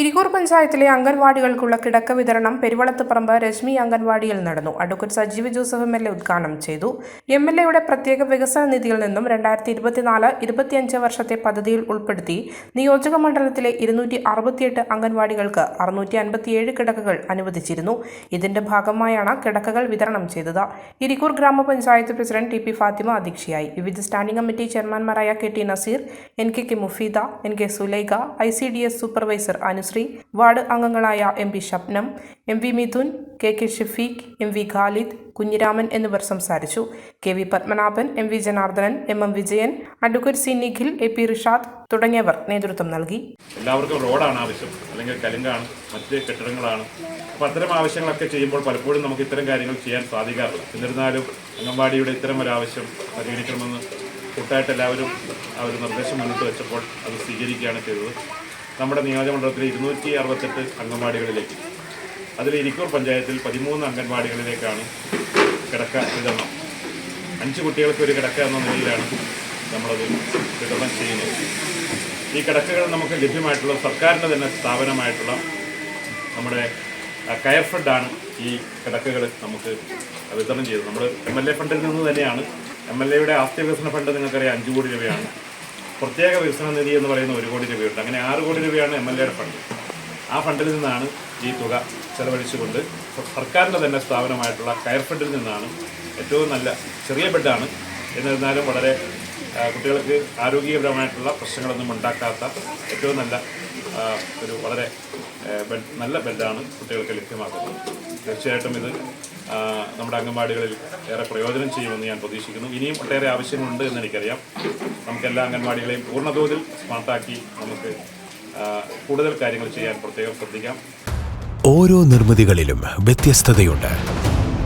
ഇരിക്കൂർ പഞ്ചായത്തിലെ അംഗൻവാടികൾക്കുള്ള കിടക്ക വിതരണം പെരുവളത്തുപറമ്പ് രശ്മി അംഗൻവാടിയിൽ നടന്നു. Advocate Sajeev Joseph M L A ഉദ്ഘാടനം ചെയ്തു. എം എൽ എയുടെ പ്രത്യേക വികസന നിധിയിൽ നിന്നും രണ്ടായിരത്തി ഇരുപത്തിനാല് ഇരുപത്തിയഞ്ച് വർഷത്തെ പദ്ധതിയിൽ ഉൾപ്പെടുത്തി നിയോജക മണ്ഡലത്തിലെ ഇരുന്നൂറ്റി അറുപത്തിയെട്ട് അംഗൻവാടികൾക്ക് അറുന്നൂറ്റി അൻപത്തിയേഴ് കിടക്കകൾ അനുവദിച്ചിരുന്നു. ഇതിന്റെ ഭാഗമായാണ് കിടക്കകൾ വിതരണം ചെയ്തത്. ഇരിക്കൂർ ഗ്രാമപഞ്ചായത്ത് പ്രസിഡന്റ് ടി പി ഫാത്തിമ അധ്യക്ഷയായി. വിവിധ standing committee ചെയർമാൻമാരായ K T Naseer N K K Mufeeda N K Sulaikha I C D S supervisor Anushree ward അംഗങ്ങളായ M P Shabnam M V Mithun K K Shafeeq M V Khalid Kunhiraman എന്നിവർ സംസാരിച്ചു. K V Padmanabhan M V Janardhanan M M Vijayan advocate C Nikhil A P Rishad തുടങ്ങിയവർ നേതൃത്വം നൽകി. എല്ലാവർക്കും റോഡാണ് ആവശ്യം അല്ലെങ്കിൽ കലുങ്കാണ് മറ്റ് കെട്ടിടങ്ങളാണ്. അപ്പോൾ അത്തരം ആവശ്യങ്ങളൊക്കെ ചെയ്യുമ്പോൾ പലപ്പോഴും നമുക്ക് ഇത്തരം കാര്യങ്ങൾ ചെയ്യാൻ സാധിക്കാറില്ല. എന്നിരുന്നാലും അംഗൻവാടിയുടെ ഇത്തരം ഒരു ആവശ്യം പരിഗണിക്കണമെന്ന് കൂട്ടായിട്ട് എല്ലാവരും ആ ഒരു നിർദ്ദേശം മുന്നോട്ട് വെച്ചപ്പോൾ അത് സ്വീകരിക്കുകയാണ് ചെയ്തത്. നമ്മുടെ നിയോജകമണ്ഡലത്തിലെ ഇരുന്നൂറ്റി അറുപത്തെട്ട് അംഗൻവാടികളിലേക്ക്. അതിൽ ഇരിക്കൂർ പഞ്ചായത്തിൽ പതിമൂന്ന് അംഗൻവാടികളിലേക്കാണ് കിടക്ക വിതരണം. അഞ്ച് കുട്ടികൾക്ക് ഒരു കിടക്ക എന്ന നിലയിലാണ് നമ്മളത് വിതരണം ചെയ്യുന്നത്. ഈ കിടക്കകൾ നമുക്ക് ലഭ്യമായിട്ടുള്ള സർക്കാരിന്റെ തന്നെ സ്ഥാപനമായിട്ടുള്ള നമ്മുടെ കയർ ഫണ്ടാണ് ഈ കിടക്കകൾ നമുക്ക് വിതരണം ചെയ്തത് നമ്മൾ എം എൽ എ ഫണ്ടിൽ നിന്ന് തന്നെയാണ്. എം എൽ എയുടെ ആസ്തി വികസന ഫണ്ട് നിങ്ങൾക്കറിയാം അഞ്ച് കോടി രൂപയാണ്. പ്രത്യേക വികസന നിധി എന്ന് പറയുന്ന ഒരു കോടി രൂപയുണ്ട്. അങ്ങനെ ആറ് കോടി രൂപയാണ് എം എൽ എയുടെ ഫണ്ട് ആ ഫണ്ടിൽ നിന്നാണ് ഈ തുക ചെലവഴിച്ചുകൊണ്ട് സർക്കാരിന്റെ തന്നെ സ്ഥാപനമായിട്ടുള്ള കയർ ഫണ്ടിൽ നിന്നാണ് ഏറ്റവും നല്ല ചെറിയ ബെഡാണ് എന്നിരുന്നാലും വളരെ കുട്ടികൾക്ക് ആരോഗ്യപരമായിട്ടുള്ള പ്രശ്നങ്ങളൊന്നും ഉണ്ടാക്കാത്ത ഏറ്റവും നല്ല ഒരു വളരെ നല്ല ബെഡാണ് കുട്ടികൾക്ക് ലഭ്യമാക്കുന്നത് തീർച്ചയായിട്ടും ഇത് നമ്മുടെ അംഗൻവാടികളിൽ ഏറെ പ്രയോജനം ചെയ്യുമെന്ന് ഞാൻ പ്രതീക്ഷിക്കുന്നു. ഇനിയും ഒട്ടേറെ ആവശ്യങ്ങളുണ്ട് എന്ന് എനിക്കറിയാം. നമുക്ക് എല്ലാ അംഗൻവാടികളെയും പൂർണതോതിൽ സ്മാർട്ടാക്കി നമുക്ക് കൂടുതൽ കാര്യങ്ങൾ ചെയ്യാൻ പ്രത്യേകം ശ്രദ്ധിക്കാം. ഓരോ നിർമ്മിതികളിലും വ്യത്യസ്തതയുണ്ട്.